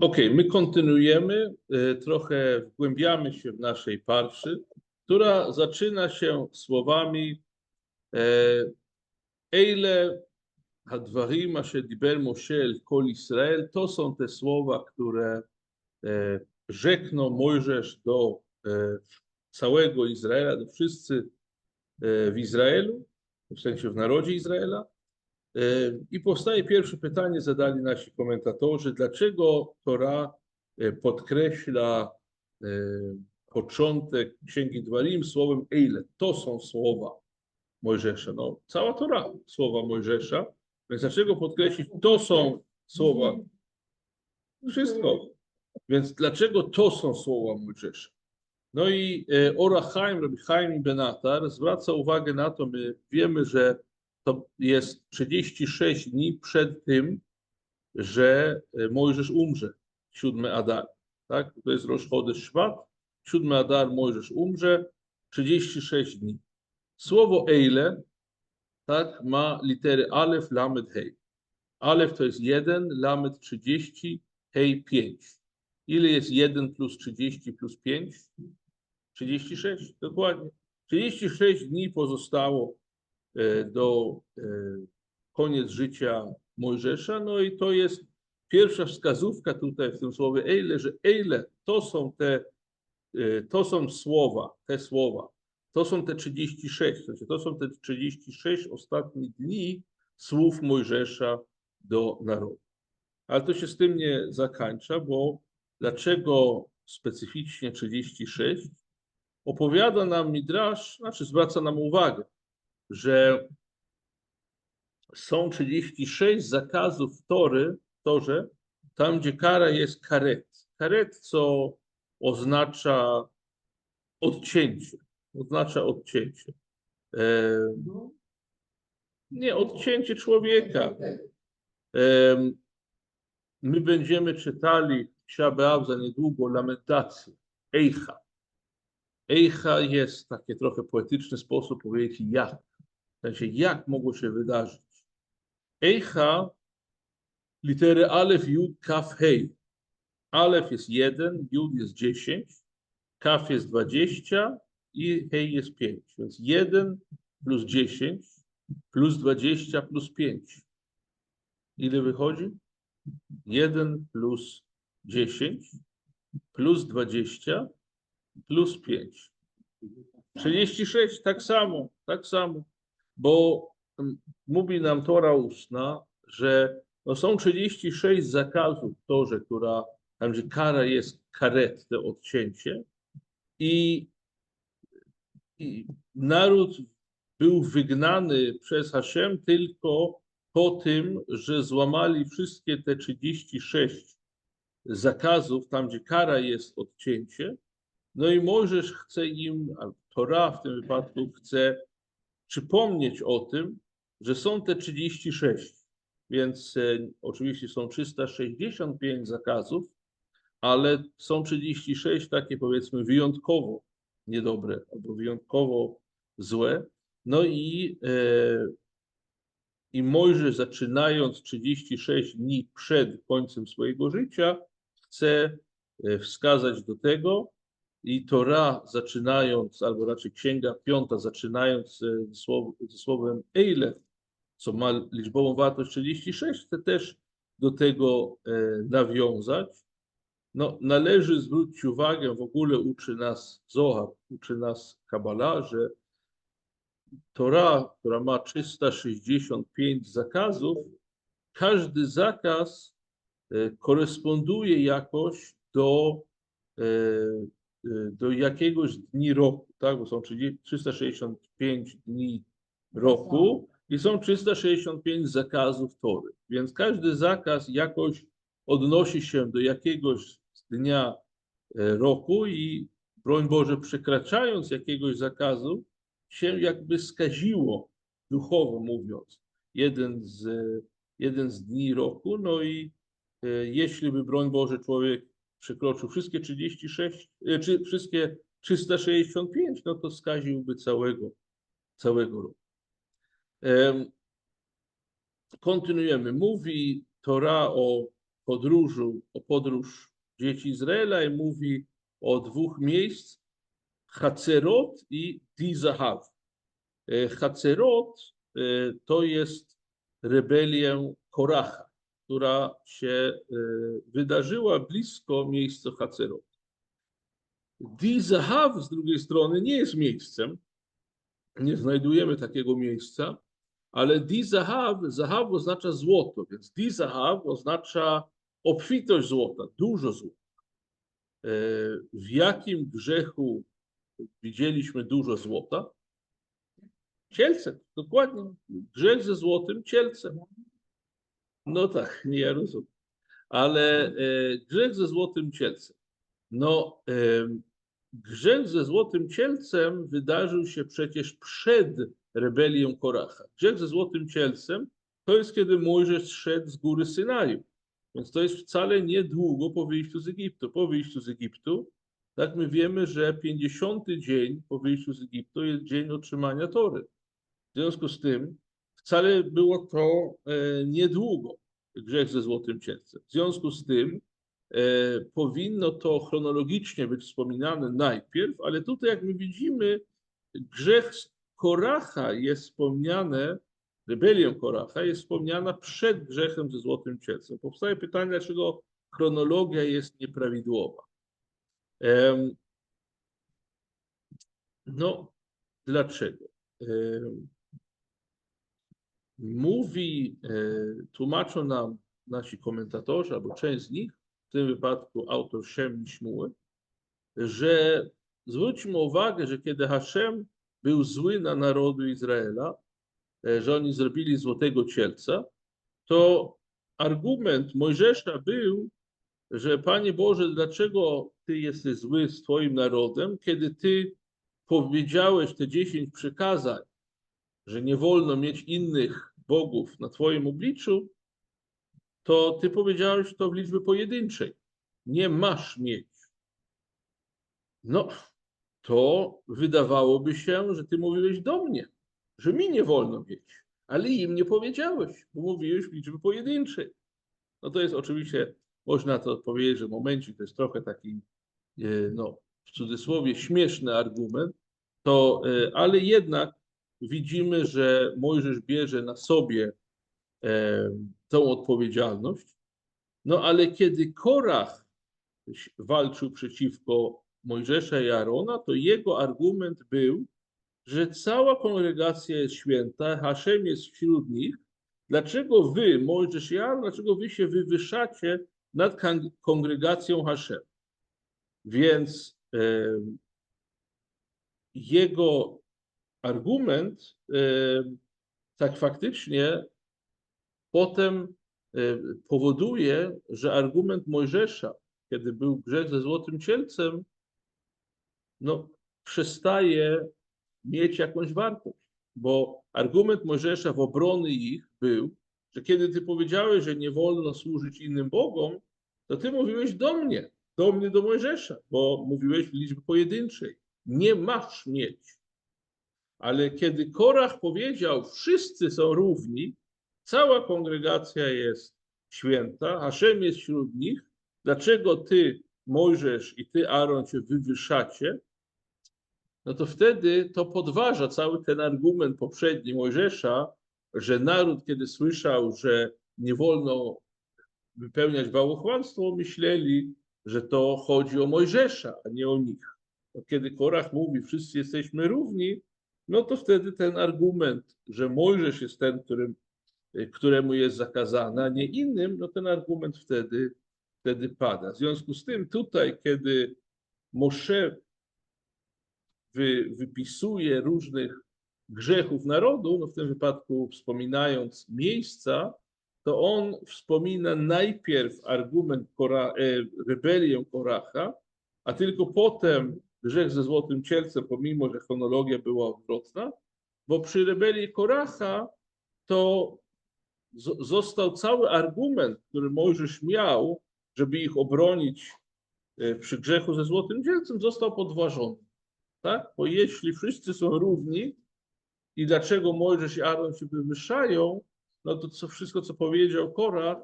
Okej, my kontynuujemy, e, trochę wgłębiamy się w naszej parszy, która zaczyna się słowami e, Eile hadvarim asher diber Moshe el kol Israel. To są te słowa, które e, rzeknął Mojżesz do całego Izraela, do wszyscy w Izraelu, w sensie w narodzie Izraela. I powstaje pierwsze pytanie, zadali nasi komentatorzy, dlaczego Tora e, podkreśla e, początek Księgi Dwarim słowem Eile. To są słowa Mojżesza. No, cała Tora słowa Mojżesza, więc dlaczego podkreślić, to są słowa? Wszystko. Więc dlaczego to są słowa Mojżesza? No i e, Ora Chaim, Rabbi Chaim Benatar zwraca uwagę na to, my wiemy, że to jest 36 dni przed tym, że e, Mojżesz umrze, siódmy Adar. Tak? To jest Rosh Chodesh Szwat, siódmy Adar Mojżesz umrze, 36 dni. Słowo Eile tak, ma litery Alef, Lamed, Hej. Alef to jest 1, Lamed 30, Hej 5. Ile jest 1 plus 30 plus 5? 36, dokładnie. 36 dni pozostało do e, koniec życia Mojżesza, no i to jest pierwsza wskazówka tutaj w tym słowie Eile, że Eile to są te, e, to są słowa, te słowa, to są te 36, to znaczy to są te 36 ostatnich dni słów Mojżesza do narodu. Ale to się z tym nie zakończa, bo dlaczego specyficznie 36? Opowiada nam Midrasz, znaczy zwraca nam uwagę, że są 36 zakazów Tory, Torze, tam gdzie kara jest karet. Karet, co oznacza odcięcie. Oznacza odcięcie. E, nie, odcięcie człowieka. E, my będziemy czytali w Siabeaw za niedługo lamentację. Eicha. Eicha jest taki trochę poetyczny sposób powiedzieć jak. Sensie, jak mogło się wydarzyć. Eicha, litery Alef, Jud, Kaf, Hej. Alef jest 1, Jud jest 10, Kaf jest 20 i Hej jest 5. Więc 1 plus 10 plus 20 plus 5. Ile wychodzi? 1 plus 10 plus 20 plus 5. 36, tak samo, tak samo. Bo mm, mówi nam Tora ustna, że no są 36 zakazów w Torze, która, tam gdzie kara jest karet, to odcięcie. I, I naród był wygnany przez Hashem tylko po tym, że złamali wszystkie te 36 zakazów, tam gdzie kara jest odcięcie. No i Mojżesz chce im, Tora w tym wypadku chce przypomnieć o tym, że są te 36, więc e, oczywiście są 365 zakazów, ale są 36 takie powiedzmy wyjątkowo niedobre albo wyjątkowo złe. No i, e, i Mojżesz zaczynając 36 dni przed końcem swojego życia chce e, wskazać do tego, i Tora zaczynając, albo raczej Księga Piąta zaczynając e, ze słow- słowem Eile, co ma liczbową wartość 36, chce też do tego e, nawiązać. No, należy zwrócić uwagę, w ogóle uczy nas Zohar, uczy nas Kabala, że Tora, która ma 365 zakazów, każdy zakaz e, koresponduje jakoś do do jakiegoś dni roku, tak? Bo są 30 365 dni roku i są 365 zakazów Tory. Więc każdy zakaz jakoś odnosi się do jakiegoś dnia e, roku i broń Boże, przekraczając jakiegoś zakazu, się jakby skaziło, duchowo mówiąc, jeden z, jeden z dni roku. No i e, jeśli by, broń Boże, człowiek przekroczył wszystkie 36, e, czy wszystkie 365, no to skaziłby całego, całego roku. Em, kontynuujemy. Mówi Tora o podróżu, o podróż dzieci Izraela i mówi o dwóch miejsc, Hacerot i Dizahav. E, Hacerot e, to jest rebelię Koracha, która się e, wydarzyła blisko miejsca Hacerot. Dizahav z drugiej strony nie jest miejscem, nie znajdujemy takiego miejsca, ale Dizahav, Zahav oznacza złoto, więc Dizahav oznacza obfitość złota, dużo złota. E, W jakim grzechu widzieliśmy dużo złota? Cielcem, dokładnie. Grzech ze złotym cielcem. No tak, nie ja rozumiem. Ale e, grzech ze złotym cielcem. No, em, grzech ze złotym cielcem wydarzył się przecież przed rebelią Koracha. Grzech ze złotym cielcem to jest kiedy Mojżesz szedł z góry Synaju. Więc to jest wcale niedługo po wyjściu z Egiptu. Po wyjściu z Egiptu, tak my wiemy, że 50 dzień po wyjściu z Egiptu jest dzień otrzymania Tory. W związku z tym wcale było to e, niedługo, grzech ze złotym cielcem. W związku z tym e, powinno to chronologicznie być wspominane najpierw, ale tutaj, jak my widzimy, grzech Koracha jest wspomniane, rebelię Koracha jest wspomniana przed grzechem ze złotym cielcem. Powstaje pytanie, dlaczego chronologia jest nieprawidłowa. No, dlaczego? Mówi, e, tłumaczą nam nasi komentatorzy, albo część z nich, w tym wypadku autor Shem i Szmuły, że zwróćmy uwagę, że kiedy Hashem był zły na narodu Izraela, e, że oni zrobili złotego cielca, to argument Mojżesza był, że Panie Boże, dlaczego Ty jesteś zły z Twoim narodem, kiedy Ty powiedziałeś te dziesięć przykazań, że nie wolno mieć innych bogów na Twoim obliczu, to Ty powiedziałeś to w liczbie pojedynczej. Nie masz mieć. No, to wydawałoby się, że Ty mówiłeś do mnie, że mi nie wolno mieć, ale im nie powiedziałeś, bo mówiłeś w liczbie pojedynczej. No to jest oczywiście, można to odpowiedzieć, że momencik to jest trochę taki, e, no, w cudzysłowie śmieszny argument, to, e, ale jednak widzimy, że Mojżesz bierze na sobie e, tą odpowiedzialność. No ale kiedy Korach walczył przeciwko Mojżesza i Arona, to jego argument był, że cała kongregacja jest święta, Haszem jest wśród nich. Dlaczego wy, Mojżesz i dlaczego wy się wywyższacie nad kongregacją Haszem? Więc e, jego argument e, tak faktycznie potem e, powoduje, że argument Mojżesza, kiedy był grzech ze złotym cielcem, no, przestaje mieć jakąś wartość, bo argument Mojżesza w obrony ich był, że kiedy ty powiedziałeś, że nie wolno służyć innym bogom, to ty mówiłeś do mnie, do mnie, do Mojżesza, bo mówiłeś w liczbie pojedynczej. Nie masz mieć. Ale kiedy Korach powiedział, wszyscy są równi, cała kongregacja jest święta, Haszem jest wśród nich, dlaczego ty, Mojżesz i ty, Aaron, się wywyższacie, no to wtedy to podważa cały ten argument poprzedni Mojżesza, że naród, kiedy słyszał, że nie wolno wypełniać bałwochwalstwo, myśleli, że to chodzi o Mojżesza, a nie o nich. No kiedy Korach mówi, wszyscy jesteśmy równi, no to wtedy ten argument, że Mojżesz jest ten, którym, któremu jest zakazane, a nie innym, no ten argument wtedy, wtedy pada. W związku z tym tutaj, kiedy Moshe wy, wypisuje różnych grzechów narodu, no w tym wypadku wspominając miejsca, to on wspomina najpierw argument Kora, e, rebelię Koracha, a tylko potem grzech ze złotym cielcem, pomimo że chronologia była odwrotna, bo przy rebelii Koracha to został cały argument, który Mojżesz miał, żeby ich obronić e, przy grzechu ze złotym cielcem, został podważony. Tak? Bo jeśli wszyscy są równi i dlaczego Mojżesz i Aaron się wywyższają, no to co, wszystko, co powiedział Korach,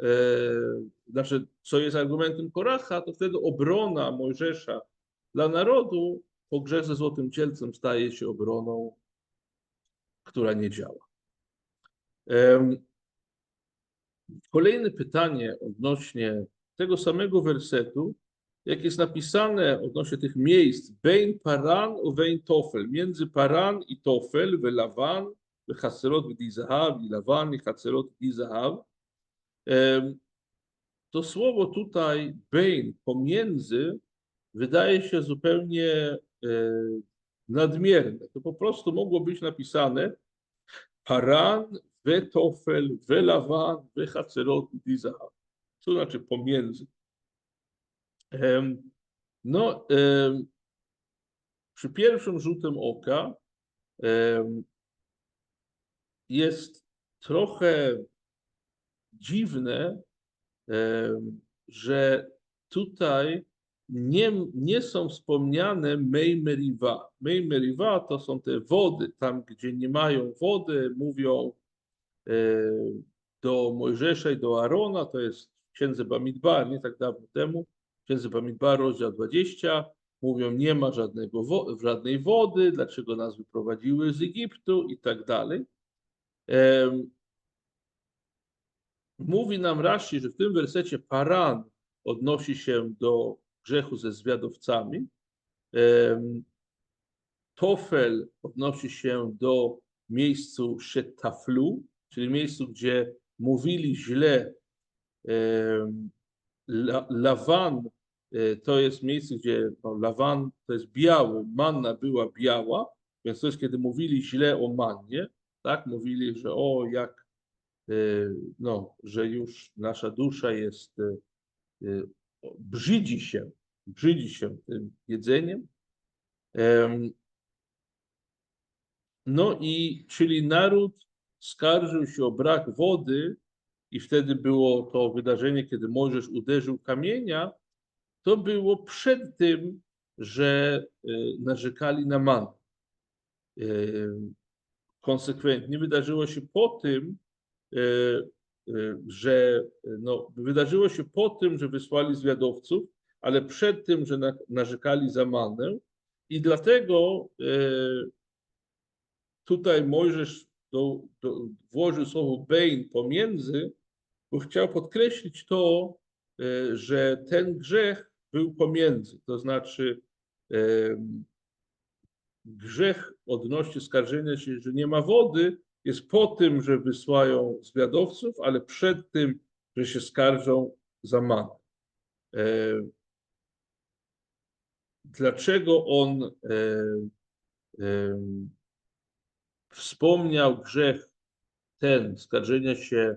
e, znaczy, co jest argumentem Koracha, to wtedy obrona Mojżesza dla narodu po ze złotym cielcem staje się obroną, która nie działa. Kolejne pytanie odnośnie tego samego wersetu, jak jest napisane odnośnie tych miejsc, Bein Paran u Bein Tofel, między Paran i Tofel, w Lawan, w Haserot w Dizahav, i Lawan i Haserot w Dizahav. Em, To słowo tutaj, Bein, pomiędzy, wydaje się zupełnie e, nadmierne. To po prostu mogło być napisane Paran, Wetofel, Welawan, Wechacerot, Dizahav. Co znaczy pomiędzy? No, przy pierwszym rzutem oka jest trochę dziwne, że tutaj nie, nie są wspomniane Mej Meriva. Mej Meriva to są te wody, tam gdzie nie mają wody, mówią e, do Mojżesza i do Arona, to jest w księdze Bamidbar, nie tak dawno temu, księdze Bamidbar, rozdział 20, mówią nie ma żadnego żadnej wody, dlaczego nas wyprowadziły z Egiptu i tak dalej. Mówi nam Rashi, że w tym wersecie Paran odnosi się do grzechu ze zwiadowcami. Tofel odnosi się do miejscu Shetaflu, czyli miejscu, gdzie mówili źle. Lawan e, to jest miejsce, gdzie no, Lawan to jest biały, manna była biała, więc to jest kiedy mówili źle o mannie, tak? Mówili, że o jak e, no, że już nasza dusza jest, e, brzydzi się, brzydzi się tym jedzeniem. Em, No i czyli naród skarżył się o brak wody i wtedy było to wydarzenie, kiedy Mojżesz uderzył kamienia, to było przed tym, że e, narzekali na man. Konsekwentnie wydarzyło się po tym, e, że no, wydarzyło się po tym, że wysłali zwiadowców, ale przed tym, że na, narzekali za manę. I dlatego e, tutaj Mojżesz do, do, włożył słowo bein pomiędzy, bo chciał podkreślić to, że ten grzech był pomiędzy, to znaczy grzech odnośnie skarżenia się, że nie ma wody, jest po tym, że wysłają zwiadowców, ale przed tym, że się skarżą za manę. E, Dlaczego on e, em, wspomniał grzech ten, skarżenia się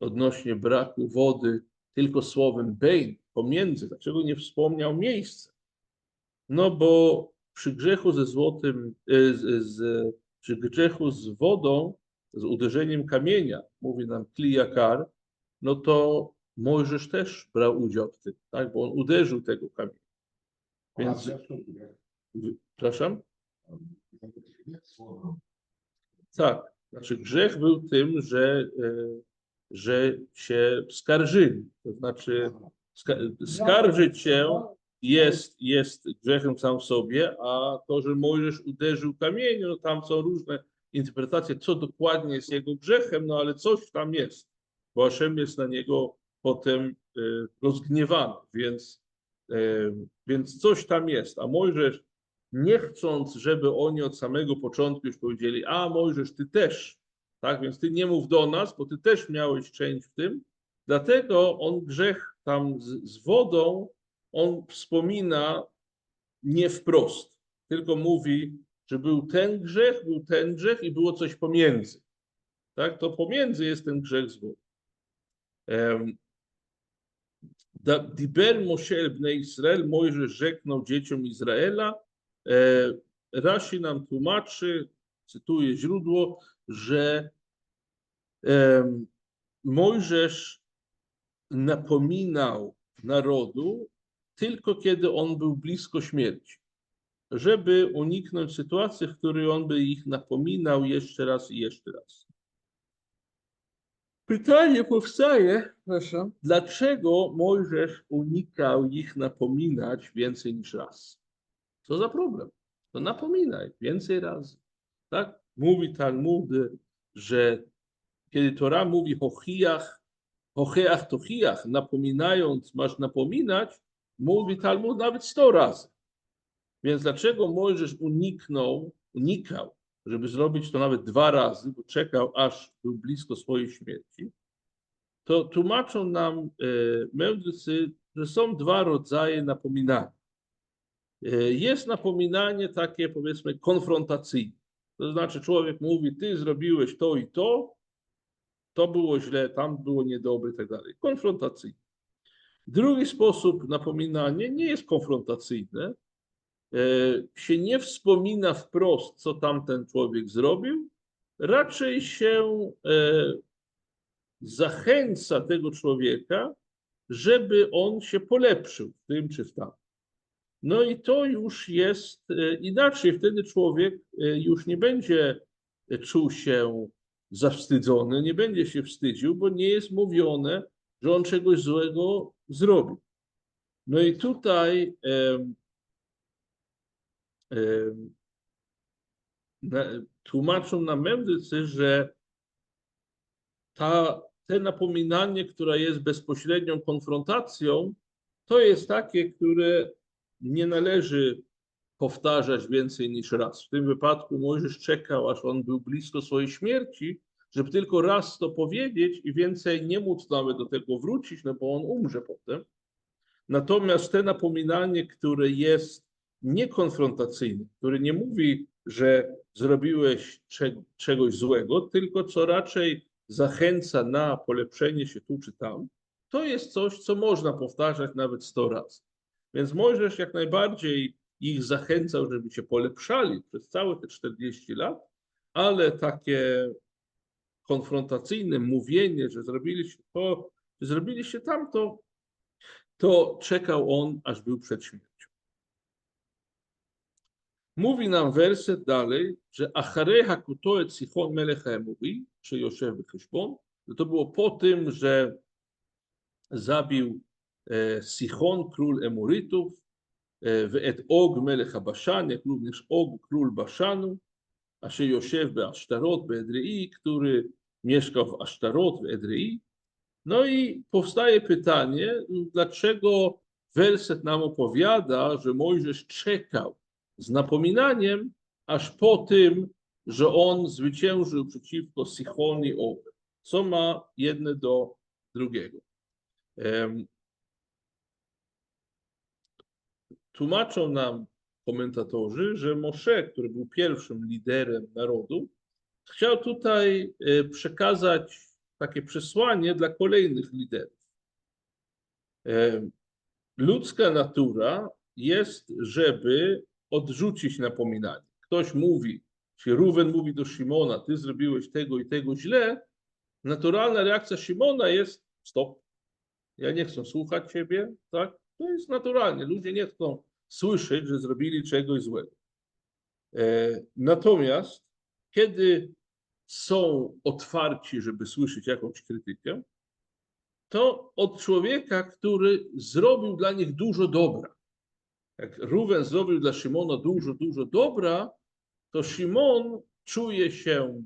odnośnie braku wody tylko słowem bein, pomiędzy. Dlaczego nie wspomniał miejsca? No bo przy grzechu ze złotym, e, z, z, przy grzechu z wodą, z uderzeniem kamienia, mówi nam Kliakar, no to Mojżesz też brał udział w tym, tak? bo on uderzył tego kamienia. Więc, przepraszam? Tak, znaczy grzech był tym, że, e, że się skarżyli. To znaczy ska skarżyć się jest, jest grzechem sam w sobie, a to, że Mojżesz uderzył kamieniem, no tam są różne interpretacje, co dokładnie jest jego grzechem, no ale coś tam jest, bo Hashem jest na niego potem e, rozgniewany, więc, e, więc coś tam jest, a Mojżesz nie chcąc, żeby oni od samego początku już powiedzieli, a Mojżesz, ty też, tak, więc ty nie mów do nas, bo ty też miałeś część w tym, dlatego on grzech tam z, z wodą, on wspomina nie wprost, tylko mówi, że był ten grzech, był ten grzech i było coś pomiędzy. Tak, to pomiędzy jest ten grzech z wodą. Em, Da- Diber Moshe el bnei Israel, Mojżesz rzeknął dzieciom Izraela, E, Rashi nam tłumaczy, cytuję źródło, że Mojżesz napominał narodu tylko kiedy on był blisko śmierci, żeby uniknąć sytuacji, w której on by ich napominał jeszcze raz i jeszcze raz. Pytanie powstaje, przepraszam, dlaczego Mojżesz unikał ich napominać więcej niż raz? Co za problem? To napominaj więcej razy. Tak? Mówi Talmud, że kiedy Tora mówi o chijach, o chijach to chijach, napominając masz napominać, mówi Talmud nawet sto razy. Więc dlaczego Mojżesz uniknął, unikał, żeby zrobić to nawet dwa razy, bo czekał, aż był blisko swojej śmierci, to tłumaczą nam e, mędrcy, że są dwa rodzaje napominania. E, Jest napominanie takie, powiedzmy, konfrontacyjne. To znaczy, człowiek mówi, ty zrobiłeś to i to, to było źle, tam było niedobre i tak dalej. Konfrontacyjne. Drugi sposób napominania nie jest konfrontacyjne, e, się nie wspomina wprost, co tamten człowiek zrobił, raczej się e, zachęca tego człowieka, żeby on się polepszył w tym czy w tam. No i to już jest e, inaczej. Wtedy człowiek już nie będzie czuł się zawstydzony, nie będzie się wstydził, bo nie jest mówione, że on czegoś złego zrobił. No i tutaj em, na, tłumaczą nam mędrcy, że ta, te napominanie, które jest bezpośrednią konfrontacją, to jest takie, które nie należy powtarzać więcej niż raz. W tym wypadku Mojżesz czekał, aż on był blisko swojej śmierci, żeby tylko raz to powiedzieć i więcej nie móc nawet do tego wrócić, no bo on umrze potem. Natomiast te napominanie, które jest niekonfrontacyjne, które nie mówi, że zrobiłeś cze- czegoś złego, tylko co raczej zachęca na polepszenie się tu czy tam, to jest coś, co można powtarzać nawet 100 razy. Więc Mojżesz jak najbardziej ich zachęcał, żeby się polepszali przez całe te 40 lat, ale takie konfrontacyjne mówienie, że zrobiliście to, że zrobiliście tamto, to czekał on, aż był przed śmiercią. Mówi nam werset dalej, że Achareha kutoet Sichon Emuri, czy Joszew Hyszbon, że to było po tym, że zabił e, Sichon, król Emurytów, e, w et Og melech Baszan, jak również Og, król Baszanu, Joszew be Asztarot, be Edrei, który mieszkał w Asztarot, w Edrei. No i powstaje pytanie, dlaczego werset nam opowiada, że Mojżesz czekał z napominaniem, aż po tym, że on zwyciężył przeciwko Sichon i. Co ma jedne do drugiego? Tłumaczą nam komentatorzy, że Moshe, który był pierwszym liderem narodu, chciał tutaj e, przekazać takie przesłanie dla kolejnych liderów. E, Ludzka natura jest, żeby odrzucić napominanie. Ktoś mówi, czy Ruwen mówi do Szymona, ty zrobiłeś tego i tego źle, naturalna reakcja Szymona jest stop. Ja nie chcę słuchać ciebie, tak? To jest naturalnie. Ludzie nie chcą słyszeć, że zrobili czegoś złego. E, Natomiast kiedy są otwarci, żeby słyszeć jakąś krytykę, to od człowieka, który zrobił dla nich dużo dobra. Jak Ruwen zrobił dla Szymona dużo, dużo dobra, to Szymon czuje się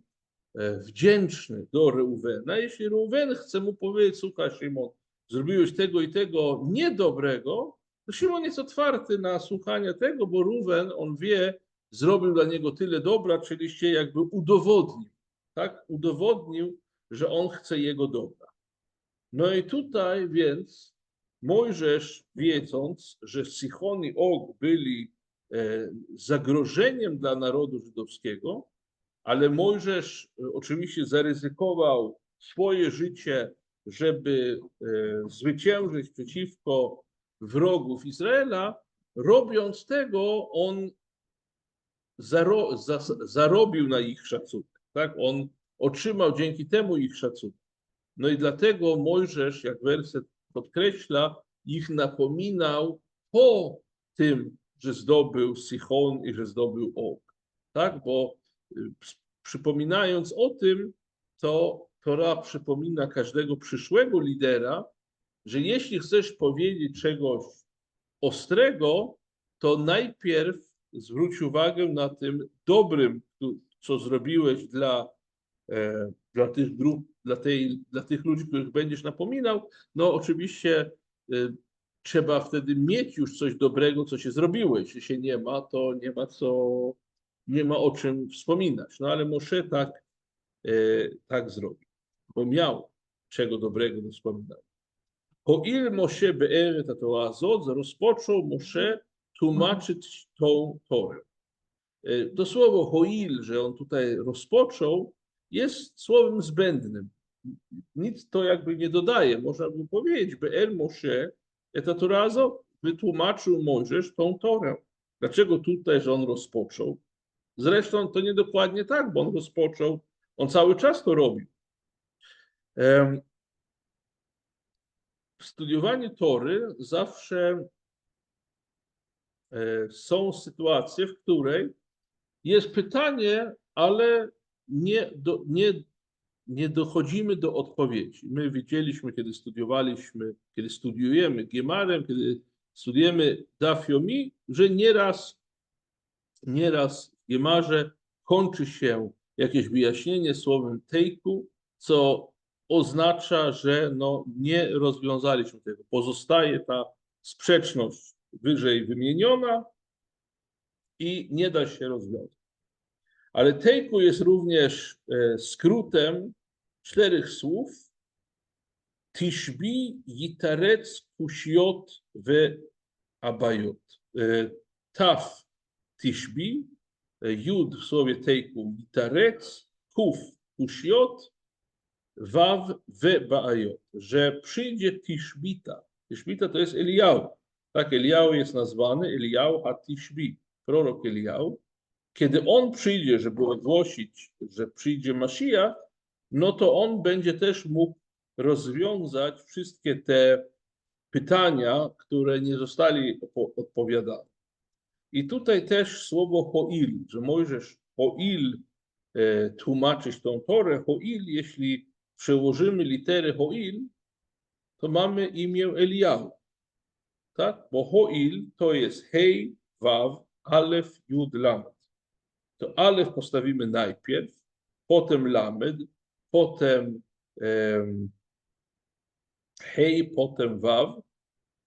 e, wdzięczny do Reuvena. Jeśli Reuven chce mu powiedzieć, słuchaj Szymon, zrobiłeś tego i tego niedobrego, to Szymon jest otwarty na słuchanie tego, bo Reuven, on wie, zrobił dla niego tyle dobra, czyli się jakby udowodnił, tak? Udowodnił, że on chce jego dobra. No i tutaj więc Mojżesz, wiedząc, że Sichon i Og byli e, zagrożeniem dla narodu żydowskiego, ale Mojżesz e, oczywiście zaryzykował swoje życie, żeby e, zwyciężyć przeciwko wrogów Izraela, robiąc tego, on zaro, zas, zarobił na ich szacunek. Tak? On otrzymał dzięki temu ich szacunek. No i dlatego Mojżesz, jak werset podkreśla, ich napominał po tym, że zdobył Sichon i że zdobył Og. Tak? Bo y, przypominając o tym, to Tora przypomina każdego przyszłego lidera, że jeśli chcesz powiedzieć czegoś ostrego, to najpierw zwróć uwagę na tym dobrym, co zrobiłeś dla, e, dla tych grup, dla, tej, dla tych ludzi, których będziesz napominał. No oczywiście e, trzeba wtedy mieć już coś dobrego, co się zrobiło. Jeśli się nie ma, to nie ma co, nie ma o czym wspominać. No ale Moshe tak, e, tak zrobił, bo miał czego dobrego do wspominania. O il Moshe Be'eret Atoazot rozpoczął Moshe tłumaczyć tą Torę. E, to słowo hoil, że on tutaj rozpoczął, jest słowem zbędnym. Nic to jakby nie dodaje. Można by powiedzieć, by El Moshe etaturazo wytłumaczył Mojżesz tą Torę. Dlaczego tutaj, że on rozpoczął? Zresztą to nie dokładnie tak, bo on rozpoczął, on cały czas to robił. W studiowaniu Tory zawsze są sytuacje, w której jest pytanie, ale nie, do, nie, nie dochodzimy do odpowiedzi. My widzieliśmy, kiedy studiowaliśmy, kiedy studiujemy Gemarem, kiedy studiujemy Dafiomi, że nieraz, nieraz w Gemarze kończy się jakieś wyjaśnienie słowem tejku, co oznacza, że no, nie rozwiązaliśmy tego. Pozostaje ta sprzeczność wyżej wymieniona i nie da się rozwiązać. Ale tejku jest również e, skrótem czterech słów Tishbi, Yitarec, Kusiot w Abajot. E, Taf Tishbi, e, Jud w słowie tejku Yitarec, Kuf Kusiot, Waw w Baajot, że przyjdzie Tishbita. Tishbita to jest Eliał. Tak, Eliał jest nazwany Eliał a Tishbi, prorok Eliał. Kiedy on przyjdzie, żeby ogłosić, że przyjdzie Mashiach, no to on będzie też mógł rozwiązać wszystkie te pytania, które nie zostali odpowiadane. I tutaj też słowo hoil, że Mojżesz hoil e, tłumaczyć tą Torę, hoil, jeśli przełożymy literę hoil, to mamy imię Eliahu. Tak? Bo hoil to jest hej, waw, alef, jud, lamed. To alef postawimy najpierw, potem lamed, potem em, hej, potem waw,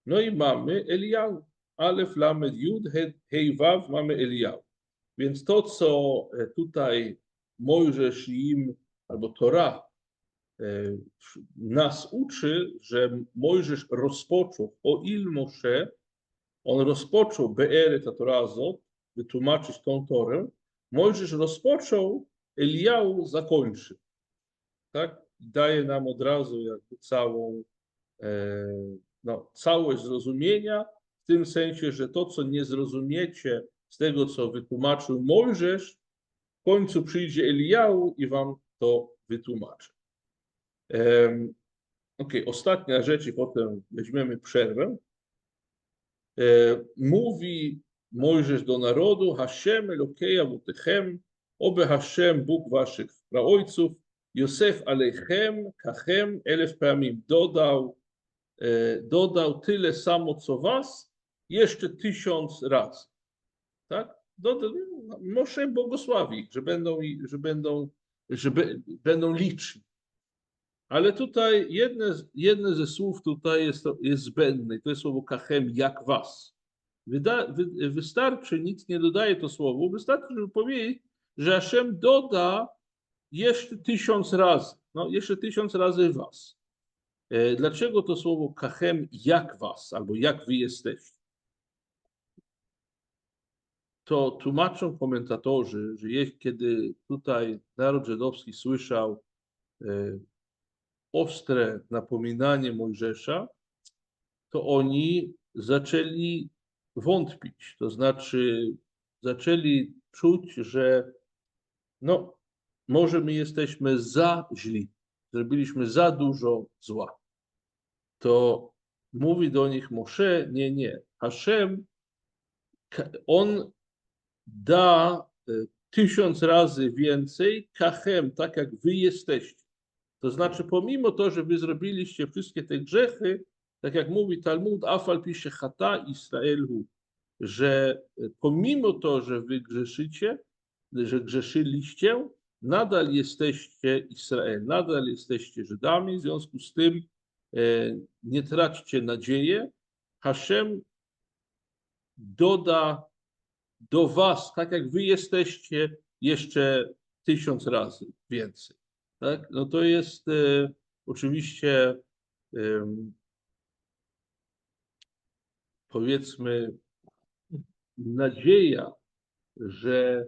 no i mamy Eliahu. Alef, lamed, jud, he- hej, waw, mamy Eliahu. Więc to, co e, tutaj Mojżesz im, albo Torah nas uczy, że Mojżesz rozpoczął, o il Moshe, on rozpoczął Be'er ta Torazot, wytłumaczyć tą Torę, Mojżesz rozpoczął, Eliał zakończy. Tak? Daje nam od razu jakby całą, e, no, całość zrozumienia, w tym sensie, że to, co nie zrozumiecie z tego, co wytłumaczył Mojżesz, w końcu przyjdzie Eliał i wam to wytłumaczy. Ok, ostatnia rzecz i potem weźmiemy przerwę. E, Mówi Mojżesz do narodu, Hashem Elokei Avotechem, oby Hashem, Bóg waszych praojców, Józef Alechem, Kachem, elef pamim dodał, e, dodał tyle samo co was, jeszcze tysiąc razy. Tak? Dodał, Moshe błogosławi, że będą, że będą, że be- będą liczni. Ale tutaj jedne, jedne ze słów tutaj jest, jest zbędne, to jest słowo kachem, jak was. Wyda, wy, wystarczy, nic nie dodaje to słowo, wystarczy, żeby powiedzieć, że Hashem doda jeszcze tysiąc razy, no jeszcze tysiąc razy was. E, Dlaczego to słowo kachem, jak was, albo jak wy jesteście? To tłumaczą komentatorzy, że kiedy tutaj naród żydowski słyszał e, ostre napominanie Mojżesza, to oni zaczęli wątpić, to znaczy zaczęli czuć, że no, może my jesteśmy za źli, zrobiliśmy za dużo zła. To mówi do nich Moshe, nie, nie, Hashem, on da e, tysiąc razy więcej, kachem, tak jak wy jesteście. To znaczy, pomimo to, że wy zrobiliście wszystkie te grzechy, tak jak mówi Talmud, afal pisze chata Israelu, że pomimo to, że wy grzeszycie, że grzeszyliście, nadal jesteście Izrael, nadal jesteście Żydami, w związku z tym e, nie traćcie nadziei. Hashem doda do was, tak jak wy jesteście, jeszcze tysiąc razy więcej. Tak? No to jest e, oczywiście em, powiedzmy nadzieja, że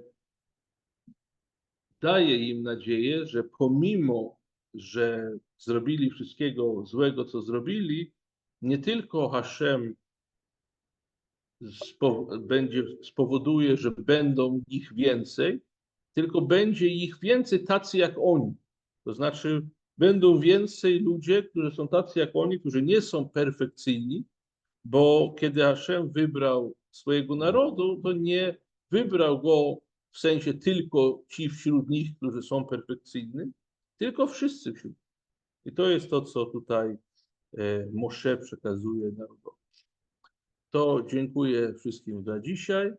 daje im nadzieję, że pomimo, że zrobili wszystkiego złego, co zrobili, nie tylko Hashem spo, będzie, spowoduje, że będą ich więcej, tylko będzie ich więcej tacy jak oni. To znaczy, będą więcej ludzie, którzy są tacy jak oni, którzy nie są perfekcyjni, bo kiedy Hashem wybrał swojego narodu, to nie wybrał go w sensie tylko ci wśród nich, którzy są perfekcyjni, tylko wszyscy wśród. nich. I to jest to, co tutaj e, Moshe przekazuje narodowi. To dziękuję wszystkim za dzisiaj.